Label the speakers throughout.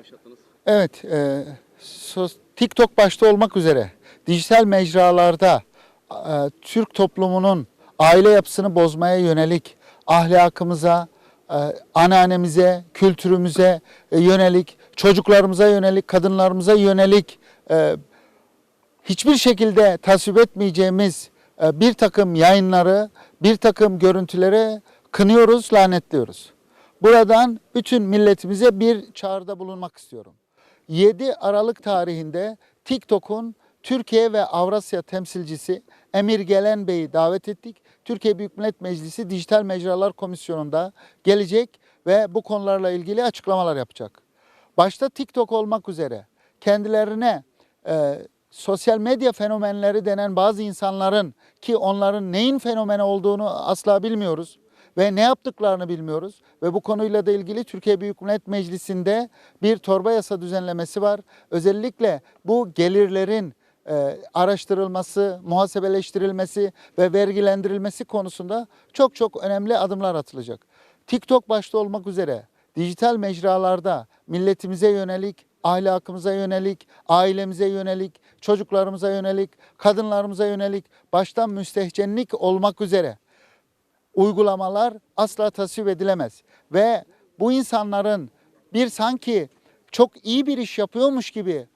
Speaker 1: başlattınız?
Speaker 2: Evet, e, sos- TikTok başta olmak üzere dijital mecralarda e, Türk toplumunun aile yapısını bozmaya yönelik ahlakımıza, e, anneannemize, kültürümüze e, yönelik, çocuklarımıza yönelik, kadınlarımıza yönelik e, hiçbir şekilde tasvip etmeyeceğimiz e, bir takım yayınları, bir takım görüntüleri kınıyoruz, lanetliyoruz. Buradan bütün milletimize bir çağrıda bulunmak istiyorum. 7 Aralık tarihinde TikTok'un Türkiye ve Avrasya temsilcisi Emir Gelen Bey'i davet ettik. Türkiye Büyük Millet Meclisi Dijital Mecralar Komisyonu'nda gelecek ve bu konularla ilgili açıklamalar yapacak. Başta TikTok olmak üzere kendilerine e, sosyal medya fenomenleri denen bazı insanların ki onların neyin fenomeni olduğunu asla bilmiyoruz ve ne yaptıklarını bilmiyoruz ve bu konuyla da ilgili Türkiye Büyük Millet Meclisi'nde bir torba yasa düzenlemesi var. Özellikle bu gelirlerin e, araştırılması, muhasebeleştirilmesi ve vergilendirilmesi konusunda çok çok önemli adımlar atılacak. TikTok başta olmak üzere dijital mecralarda milletimize yönelik, ahlakımıza yönelik, ailemize yönelik, çocuklarımıza yönelik, kadınlarımıza yönelik baştan müstehcenlik olmak üzere uygulamalar asla tasvip edilemez. Ve bu insanların bir sanki çok iyi bir iş yapıyormuş gibi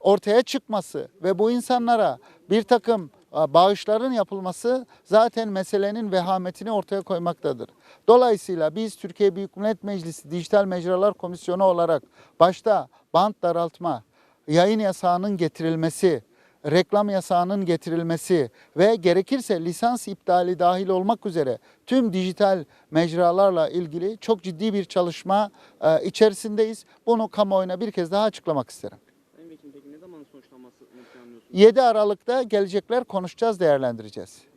Speaker 2: ortaya çıkması ve bu insanlara bir takım bağışların yapılması zaten meselenin vehametini ortaya koymaktadır. Dolayısıyla biz Türkiye Büyük Millet Meclisi Dijital Mecralar Komisyonu olarak başta bant daraltma, yayın yasağının getirilmesi, reklam yasağının getirilmesi ve gerekirse lisans iptali dahil olmak üzere tüm dijital mecralarla ilgili çok ciddi bir çalışma e, içerisindeyiz. Bunu kamuoyuna bir kez daha açıklamak isterim.
Speaker 1: Sayın Vekilim peki ne zaman planlıyorsunuz?
Speaker 2: 7 Aralık'ta gelecekler konuşacağız, değerlendireceğiz.